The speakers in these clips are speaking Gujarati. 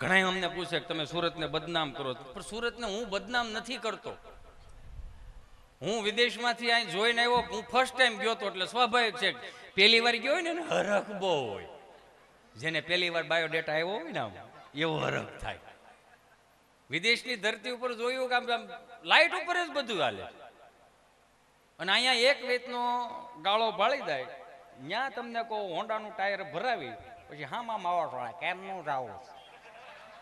ઘણા અમને પૂછે કે તમે સુરતને બદનામ કરો. પણ સુરતને હું બદનામ નથી કરતો. હું વિદેશમાંથી અહીં જોઈને આવ્યો, હું ફર્સ્ટ ટાઈમ ગયો તો એટલે સ્વાભાવિક છે પહેલી વાર ગયો હોય ને હરખ બહુ હોય. જેને પહેલી વાર બાયોડેટા આવ્યો હોય ને આમ, એવો હરખ થાય. વિદેશની ધરતી ઉપર જોયું કે આમ આમ લાઈટ ઉપર જ બધું હાલે. અને અહીંયા એક વેતનો ગાળો ભાળી જાય ત્યાં તમને કહો, હોન્ડાનું ટાયર ભરાવી, પછી હામાં માવા ટોળા કેમનું જાવું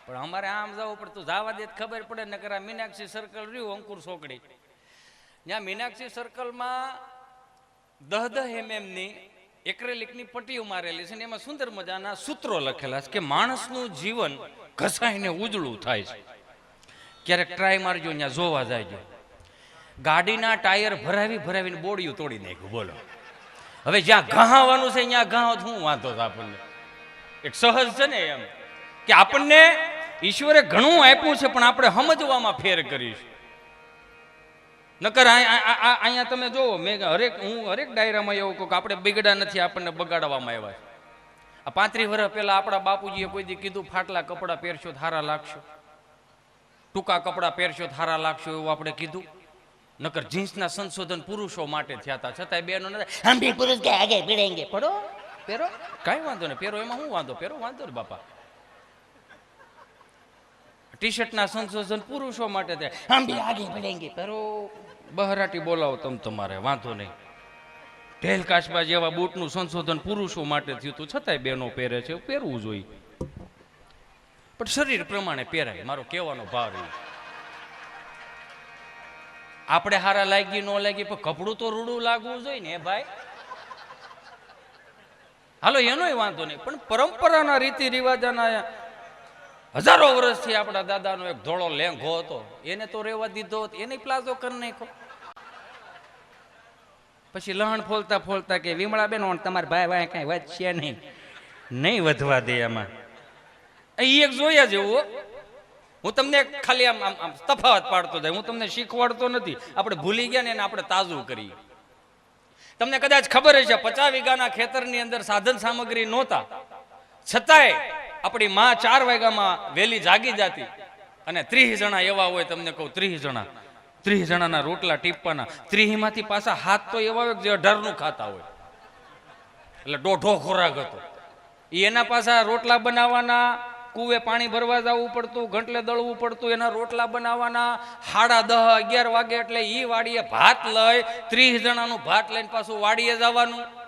પણ અમારે આમ જવું પડતું જવા દે ખબર પડે ને કરા મીનાક્ષી સર્કલ રહ્યું, અંકુર સોકડી ત્યાં મીનાક્ષી સર્કલમાં દહ દહ એમએમની એક્રેલિકની પટ્ટીઓ મારેલી છે ને એમાં સુંદર મજાના સૂત્રો લખેલા છે કે માણસનું જીવન ઘસાઈને ઉજળું થાય છે. ક્યારેક ટ્રાય મારજો ત્યાં જોવા જાય ગાડીના ટાયર ભરાવી ભરાવીને બોડિયું તોડી નાખ્યું, બોલો. હવે જ્યાં ઘાવાનું છે ત્યાં ઘાવ શું વાંધો આપણને. એક સહજ છે ને એમ, કે આપણને ઈશ્વરે ઘણું આપ્યું છે, પણ આપણે સમજવામાં ફેર કરીશું નકર અહીંયા તમે જોવો મેં હરેક હું હરેક ડાયરામાં એવું કહું કે આપણે બિગડા નથી, આપણને બગાડવામાં આવ્યા આ પાંત્રીસ વર્ષ પહેલાં આપણા બાપુજીએ કોઈ દી કીધું, ફાટલા કપડાં પહેરશો થારા લાગશો. ટૂંકા કપડાં પહેરશો થારા લાગશો, એવું આપણે કીધું. નકર જીન્સના સંશોધન પુરુષો માટે થયા હતા. છતાંય બેનો નથી પુરુષ કે આગે ભીડેંગે, પડો, પહેરો. કાંઈ વાંધો નહીં, પહેરો, એમાં હું વાંધો? પહેરો, વાંધો ને બાપા. ટી શર્ટના સંશોધન પુરુષો માટે બહરાટી બોલાવો તમ તમારે, વાંધો નહીં. ઢેલ જેવા બૂટનું સંશોધન પુરુષો માટે થયું હતું છતાંય બહેનો પહેરે છે, પહેરવું જોઈએ. પણ શરીર પ્રમાણે પહેરાય, મારો કહેવાનો ભાવ એ આપણે હારા લાગી ન લાગી પણ કપડું તો રૂડું લાગવું જોઈએ ને ભાઈ? હાલો, એનોય વાંધો નહીં, પણ પરંપરાના રીતિ રિવાજાના હજારો વર્ષથી આપણા દાદાનો એક ધોળો લેંઘો હતો. એને તો રેવા દીધો હતો, એને પ્લાઝો કરી નાખ્યો. પછી લહણ ફોલતા ફોલતા કે વિમળા બેન તમારા ભાઈ ભાઈ કઈ વધશે નહીં. નહીં વધવા દે એમાં એ એક જોયા જેવું હું. તમને ખાલી આમ આમ તફાવત પાડતો જાય. હું તમને શીખવાડતો નથી. આપણે ભૂલી ગયા ને એને આપણે તાજું કરીએ. તમને કદાચ ખબર હશે, પચાસ વીઘાના ખેતરની અંદર સાધન સામગ્રી નહોતા. છતાંય આપણી માં ચાર વાગ્યામાં વહેલી જાગી જાતી. અને ત્રીસ જણા એવા હોય, તમને કહું, ત્રીસ જણા. ત્રીસ જણાના રોટલા ટીપવાના. ત્રીસમાંથી પાછા હાથ તો એવા હોય જે અઢારનું ખાતા હોય. એટલે દોઢો ખોરાક હતો. એના પાછા રોટલા બનાવવાના, કુવે પાણી ભરવા જવું પડતું, ઘંટલે દળવું પડતું, એના રોટલા બનાવવાના. સાડા દહ, અગિયાર વાગે એટલે એ વાડીએ ભાત લઈ, ત્રીસ જણાનું ભાત લઈને પાછું વાડીએ જવાનું.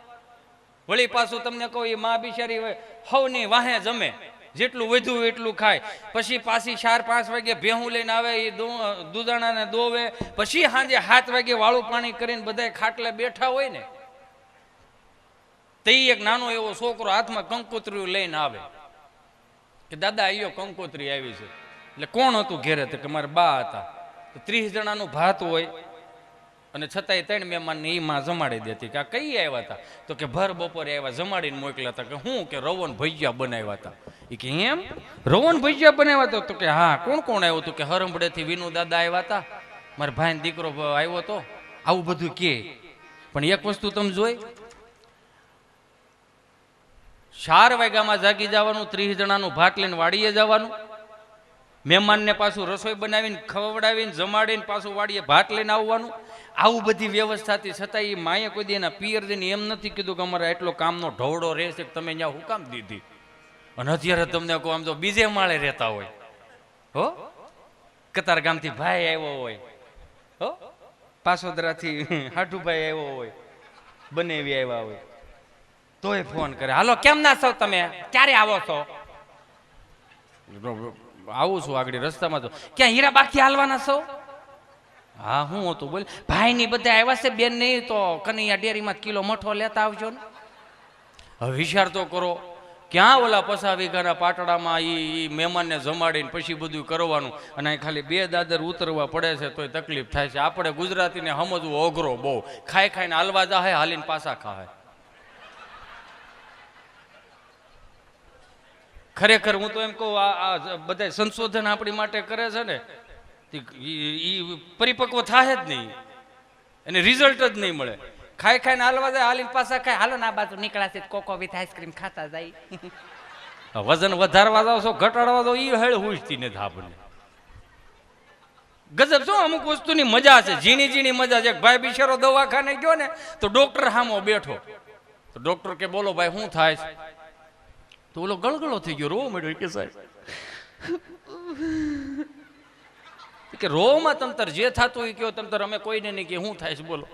વળી પાછું તમને કહું એ મા બિચારી હોય હવની વાહે જમે. જેટલું વધુ એટલું ખાય. પછી પાછી ચાર, પાંચ વાગે ભેહું લઈને આવે એ દૂધાણાને દોવે. પછી સાંજે સાત વાગે વાળું પાણી કરીને બધા ખાટલે બેઠા હોય ને તે એક નાનો એવો છોકરો હાથમાં કંકોત્રી લઈને આવે. કે દાદા, આયો કંકોત્રી આવી છે. એટલે કોણ હતું ઘેરે? તો કે મારા બા હતા. તો ત્રીસ જણાનું ભાત હોય અને છતાંય ત્રણ મહેમાનને એ માં જમાડી દેતી કે આ કઈ આવ્યા હતા? તો કે ભર બપોરે આવ્યા જમાડીને મોકલ્યા હતા કે હું કે રવન ભૈયા બનાવ્યા હતા. એ કે એમ? રવન ભૈયા બનાવ્યા હતા? તો કે હા, કોણ કોણ આવ્યું હતું કે હરંભડેથી વિનુ દાદા આવ્યા હતા? મારા ભાઈ દીકરો આવ્યો હતો આવું બધું કે. પણ એક વસ્તુ તમે જોઈ. ચાર વાગ્યામાં જાગી જવાનું, ત્રીસ જણાનું ભાત લઈને વાડીએ જવાનું. મહેમાનને પાછું રસોઈ બનાવીને ખવડાવીને જમાડીને પાછું વાડીએ ભાત લઈને આવવાનું. આવું બધી વ્યવસ્થાથી છતાં એ માએ કોઈ દી એના પિયર જઈને એમ નથી કીધું કે અમારે એટલો કામનો ઢવડો રહેશે કે તમે ત્યાં હું કામ દીધી. અને અત્યારે તમને કહું આમ તો બીજે માળે રહેતા હોય. હો? કતાર ગામથી ભાઈ આવ્યો હોય. હો? પાસોદરાથી હાઠુભાઈ આવ્યો હોય. બનેવી આવ્યા હોય. તોય ફોન કરે. હાલો, કેમ ના છો તમે? ક્યારે આવો છો? આવું છું આગળ રસ્તામાં તો. ક્યાં હીરા બાકી હાલવાના છો? હા, હું હતું બોલ. ભાઈ ની બધા આવ્યા છે, બેન નહીં તો કનૈયા ડેરીમાં કિલો મઠો લેતા આવજો ને. હવે વિચાર તો કરો, ક્યાં ઓલા પસા વીઘાના પાટડામાં ઈ મહેમાનને જમાડીને પછી બધું કરવાનું અને ખાલી બે દાદર ઉતરવા પડે છે તોય તકલીફ થાય છે. આપણે ગુજરાતીને સમજવું અઘરો બહુ. ખાઈ ખાઈને હાલવા જાહે, હાલીને પાછા ખાય ખરેખર હું તો એમ કહું, આ બધા સંશોધન આપણી માટે કરે છે ને. એ પરિપક્વ થાય જ નહીં. એને રિઝલ્ટ જ નહીં મળે. ખાઈ ખાઈને હાલવા જાય, હાલીને પાછા ખાય, હાલો ના બાજુ નીકળાશે કોકો વિથ આઈસ્ક્રીમ ખાતા જાય. વજન વધારવા જાવ છો, ઘટાડવા જાવ એ હેળ હુજતી ને આપણને ગજબ શું અમુક વસ્તુની મજા છે, ઝીણી ઝીણી મજા છે. ભાઈ બિચારો દવાખાને ગયો ને, તો ડોક્ટર હામો બેઠો. તો ડોક્ટર કે, બોલો ભાઈ, શું થાય છે? તો ઓલો ગળગળો થઈ ગયો, રોવો મળ્યો કે સાહેબ. કે રોમાં તમતર જે થતું એ કયો તમતર અમે કોઈને નહીં કે શું થાય છે, બોલો.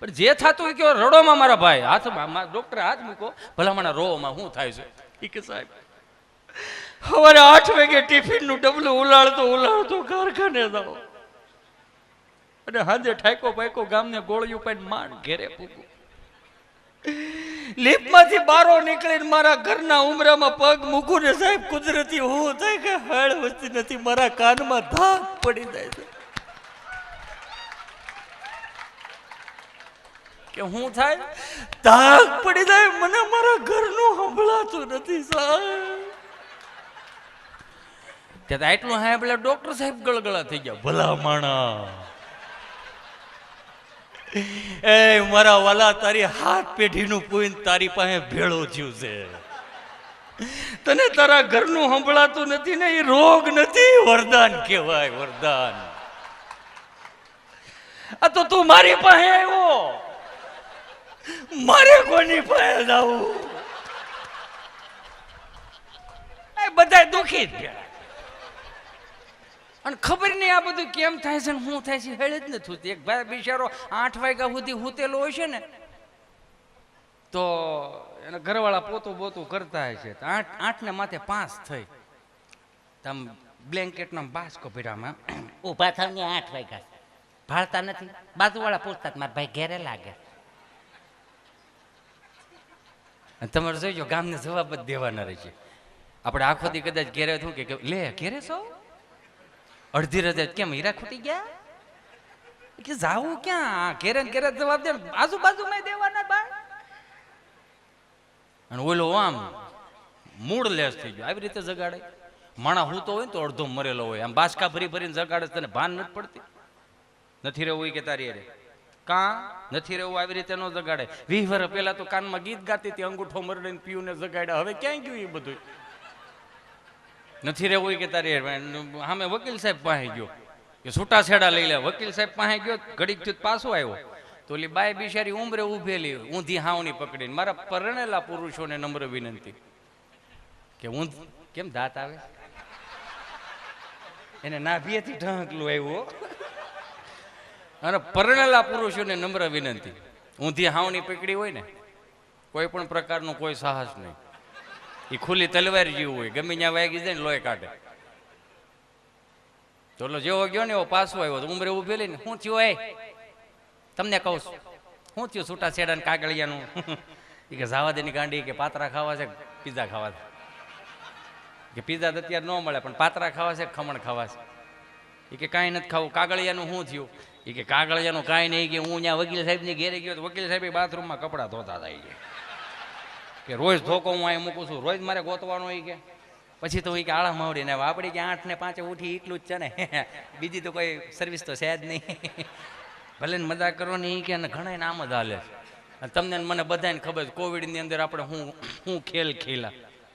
પણ જે થતું હોય કયો રડોમાં મારા ભાઈ હાથમાં ડોક્ટર હાથ મૂકો. ભલામણા રોમાં શું થાય છે? એ કે સાહેબ, સવારે આઠ વાગે ટિફિનનું ડબલું ઉલાળતો ઉલાળતો કારખાને જાઓ. અને હાજે ઠાકો પાકો ગામને ગોળિયું પાઈને માંડ ઘેરે પૂગું. લીપમાંથી બારો નીકળીને મારા ઘરના ઉમરામાં પગ મૂકું ને સાહેબ કુદરતી હું થાય કે હળ વસ્તી નથી, મારા કાનમાં ધાક પડી જાય છે. કે હું થાય? ધાક પડી જાય, મને મારા ઘરનું સંભળાતું નથી સાહેબ. ત્યાં એટલું હા પેલા ડોક્ટર સાહેબ ગળગળા થઈ ગયા, ભલા માણા એ મારા વાલા, તારી હાથ પેઢીનું પૂન તારી પાસે ભેળો થયું છે. તને તારા ઘરનું સંભળાતું નથી ને, એ રોગ નથી? વરદાન કહેવાય, વરદાન. આ તો તું મારી પાસે આવ્યો. મારે કોની પાસે જવું? બધા દુખી જ ગયા અને ખબર નહીં આ બધું કેમ થાય છે ને શું થાય છે હેળે જ નથી થતું એક ભાઈ બિચારો આઠ વાગ્યા સુધી હુતેલો હોય છે ને તો એને ઘરવાળા પોતું બોતું કરતા હોય છે. આઠ આઠને માથે પાંચ થઈ. તમ બ્લેન્કેટનો બાસકો પીડામાં ઊભા થાવ ને આઠ વાગ્યા. ભાળતા નથી. બાજુવાળા પૂછતા હતા, મારા ભાઈ ઘેરે લાગે. અને તમારે જોઈજો ગામને જવાબ જ દેવાના રહેશે. આપણે આખો દી કદાચ ઘેરે શું કે લે ઘેરે છો અડધી રજા કેમ હીરા ખૂટી ગયા? કે જાવું ક્યાં? ઘેરે ને ઘેરે જવાબ દે આજુબાજુમાં દેવાના બા અને ઓલો આમ મૂળ લેસ થઈ ગયો. આવી રીતે જગાડે. માણા હું તો હોય ને તો અડધો મરેલો હોય. આમ બાસકા ભરી ભરીને જગાડે તને ભાન નથી પડતી? નથી રહેવું કે તારી અરે કાં? નથી રહેવું, આવી રીતે ન જગાડે. વીસ વર્ષ પહેલા તો કાનમાં ગીત ગાતી હતી, અંગૂઠો મરડીને પીયુને જગાડ્યા. હવે ક્યાંય ગયું એ બધું નથી રહેવું કે તારી સામે વકીલ સાહેબ પાસે ગયો. કે છૂટા છેડા લઈ લે. વકીલ સાહેબ પાસે ગયો, ઘડીક ચૂત પાછો આવ્યો. તો ઓલી બાય બિચારી ઉમરે ઊભેલી, ઊંધી હાવની પકડીને. મારા પરણેલા પુરુષોને નમ્ર વિનંતી. કે ઊંધ કેમ દાંત આવે? એને નાભીએથી ઢંકલું આવ્યો અને પરણેલા પુરુષોને નમ્ર વિનંતી. ઊંધી હાવની પકડી હોય ને, કોઈ પણ પ્રકારનું કોઈ સાહસ નહીં. એ ખુલ્લી તલવાર જેવું હોય. ગમે ત્યાં વાગી જાય ને લોહી કાઢે. તો જેવો ગયો ને એવો પાછો આવ્યો. તો ઉમરે ઉભેલી ને શું થયું એ? તમને કહું છું. શું થયું છૂટા છેડા ને કાગળિયાનું? એ કે જાવા દેની ગાંડી કે પાતરા ખાવા છે પીઝા ખાવા છે? કે પીઝા તો અત્યારે ન મળે, પણ પાતરા ખાવા છે ખમણ ખાવા છે? એ કે, કાંઈ નથી ખાવું. કાગળિયાનું શું થયું? એ કે, કાગળિયાનું કાંઈ નહીં કે હું ત્યાં વકીલ સાહેબની ઘેરે ગયો તો વકીલ સાહેબ બાથરૂમમાં કપડાં ધોતા થાય છે કે રોજ ધોકો હું અહીં મૂકું છું, રોજ મારે ગોતવાનો હોય કે? પછી તો હું કે આળા માવડી ને વાપડી કે આઠ ને પાંચે ઉઠી એટલું જ છે ને. બીજી તો કોઈ સર્વિસ તો છે જ નહીં. ભલે ને મજા કરો ને એ કે ઘણા નામ જ હાલે છે. તમને મને બધાને ખબર કોવિડની અંદર આપણે હું હું ખેલ ખેલા.